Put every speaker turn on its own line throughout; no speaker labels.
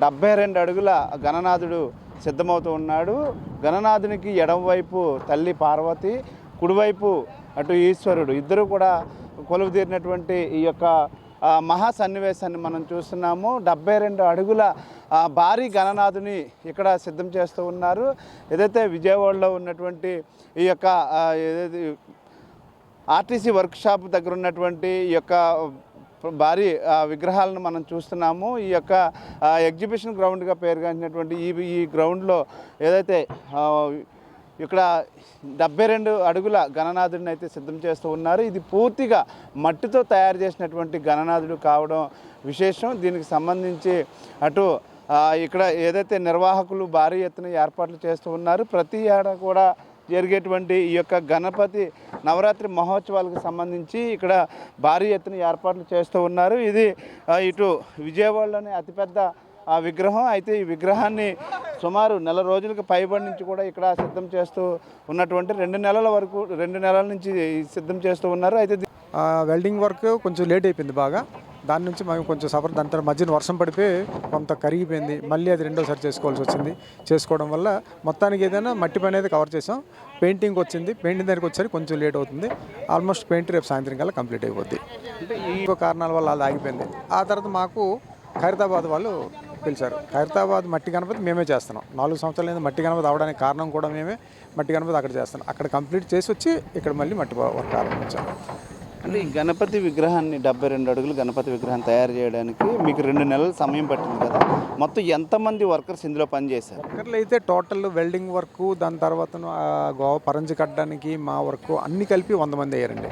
డెబ్బై రెండు అడుగుల గణనాథుడు సిద్ధమవుతూ ఉన్నాడు. గణనాథునికి ఎడమవైపు తల్లి పార్వతి కుడివైపు అటు ఈశ్వరుడు. ఇద్దరు కూడా కొలువు తీరినటువంటి ఈ యొక్క మహా సన్నివేశాన్ని మనం చూస్తున్నాము. డెబ్బై రెండు అడుగుల భారీ గణనాథుని ఇక్కడ సిద్ధం చేస్తూ ఉన్నారు. ఏదైతే విజయవాడలో ఉన్నటువంటి ఈ యొక్క ఏదైతే ఆర్టీసీ వర్క్షాప్ దగ్గర ఉన్నటువంటి ఈ యొక్క భారీ విగ్రహాలను మనం చూస్తున్నాము. ఈ యొక్క ఎగ్జిబిషన్ గ్రౌండ్గా పేరుగాంచినటువంటి ఈ ఈ గ్రౌండ్లో ఏదైతే ఇక్కడ డెబ్బై రెండు అడుగుల గణనాథుడిని అయితే సిద్ధం చేస్తూ ఉన్నారు. ఇది పూర్తిగా మట్టితో తయారు చేసినటువంటి గణనాథుడు కావడం విశేషం. దీనికి సంబంధించి అటు ఇక్కడ ఏదైతే నిర్వాహకులు భారీ ఎత్తున ఏర్పాట్లు చేస్తూ ఉన్నారు ప్రతి ఏడా కూడా జరిగేటువంటి ఈ యొక్క గణపతి నవరాత్రి మహోత్సవాలకు సంబంధించి ఇక్కడ భారీ ఎత్తున ఏర్పాట్లు చేస్తూ ఉన్నారు. ఇది ఇటు విజయవాడలోని అతిపెద్ద ఆ విగ్రహం. అయితే ఈ విగ్రహాన్ని సుమారు నెల రోజులకు పైబడి నుంచి కూడా ఇక్కడ సిద్ధం చేస్తూ ఉన్నటువంటి రెండు నెలల వరకు రెండు నెలల నుంచి సిద్ధం చేస్తూ ఉన్నారు. అయితే
వెల్డింగ్ వర్క్ కొంచెం లేట్ అయిపోయింది బాగా. దాని నుంచి మేము కొంచెం సఫర్ దాని తర్వాత మధ్యన వర్షం పడిపోయి కొంత కరిగిపోయింది. మళ్ళీ అది రెండోసారి చేసుకోవాల్సి వచ్చింది. చేసుకోవడం వల్ల మొత్తానికి ఏదైనా మట్టి పని అయితే కవర్ చేసాం. పెయింటింగ్ వచ్చింది. పెయింటింగ్ దగ్గరికి వచ్చేసరికి కొంచెం లేట్ అవుతుంది. ఆల్మోస్ట్ పెయింట్ రేపు సాయంత్రం కల్లా కంప్లీట్ అయిపోద్ది.
అంటే ఈ
ఇంకో కారణాల వల్ల అది ఆగిపోయింది. ఆ తర్వాత మాకు ఖైరతాబాద్ వాళ్ళు పిలిచారు. ఖైరతాబాద్ మట్టి గణపతి మేమే చేస్తున్నాం. నాలుగు సంవత్సరాల నుంచి మట్టి గణపతి అవడానికి కారణం కూడా మేమే మట్టి గణపతి అక్కడ చేస్తున్నాం. అక్కడ కంప్లీట్ చేసి వచ్చి ఇక్కడ మళ్ళీ మట్టి వర్క్ ఆరంభించాం.
అంటే ఈ గణపతి విగ్రహాన్ని డెబ్బై రెండు అడుగులు గణపతి విగ్రహం తయారు చేయడానికి మీకు రెండు నెలల సమయం పట్టింది కదా. మొత్తం ఎంతమంది వర్కర్స్ ఇందులో పనిచేశారు?
వర్కర్లు అయితే టోటల్ వెల్డింగ్ వర్క్ దాని తర్వాత గోవ పరంజి కట్టడానికి మా వర్క్ అన్ని కలిపి వంద మంది అయ్యారండి.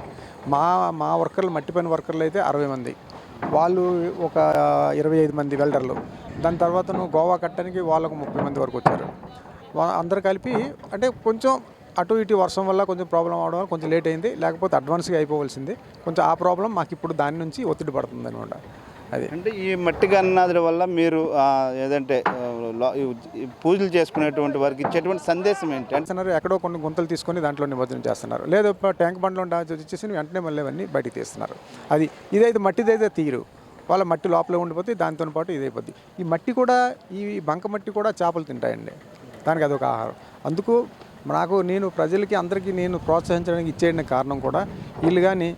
మా మా వర్కర్లు మట్టి పని వర్కర్లు అయితే అరవై మంది. వాళ్ళు ఒక ఇరవై ఐదు మంది వెల్డర్లు. దాని తర్వాత గోవా కట్టడానికి వాళ్ళకు ముప్పై మంది వరకు వచ్చారు. అందరు కలిపి అంటే కొంచెం అటు ఇటు వర్షం వల్ల కొంచెం ప్రాబ్లం అవడం వల్ల కొంచెం లేట్ అయింది. లేకపోతే అడ్వాన్స్గా అయిపోవలసింది. కొంచెం ఆ ప్రాబ్లం మాకు ఇప్పుడు దాని నుంచి ఒత్తిడి పడుతుంది అనమాట అది.
అంటే ఈ మట్టి గణనాథుల వల్ల మీరు ఏదంటే పూజలు చేసుకునేటువంటి వారికి ఇచ్చేటువంటి సందేశం ఏంటి? అంటే
చేస్తున్నారు ఎక్కడో కొన్ని గుంతలు తీసుకొని దాంట్లో నిమజ్జనం చేస్తున్నారు. లేదా ట్యాంక్ బండ్లో ఇచ్చేసి వెంటనే మళ్ళీ అవన్నీ బయటికి తీస్తున్నారు. అది ఇదైతే మట్టిదైతే తీరు. వాళ్ళ మట్టి లోపలే ఉండిపోతే దాంతో పాటు ఇది అయిపోద్ది ఈ మట్టి కూడా ఈ బంక మట్టి కూడా చేపలు తింటాయండి. దానికి అదొక ఆహారం. అందుకు నాకు నేను ప్రజలకి అందరికీ నేను ప్రోత్సహించడానికి ఇచ్చేయడానికి కారణం కూడా వీళ్ళు కానీ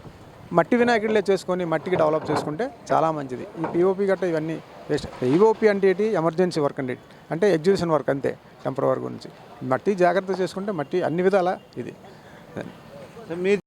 మట్టి వినాయకుడిలే చేసుకొని మట్టికి డెవలప్ చేసుకుంటే చాలా మంచిది. ఈ పీఓపీ గట్ట ఇవన్నీ వేస్ట్ పీఓపీ అంటే ఏంటి? ఎమర్జెన్సీ వర్క్ అండి. అంటే ఎగ్జిబిషన్ వర్క్ అంతే టెంపరీ వర్క్ గురించి. మట్టి జాగ్రత్త చేసుకుంటే మట్టి అన్ని విధాల ఇది.
మీ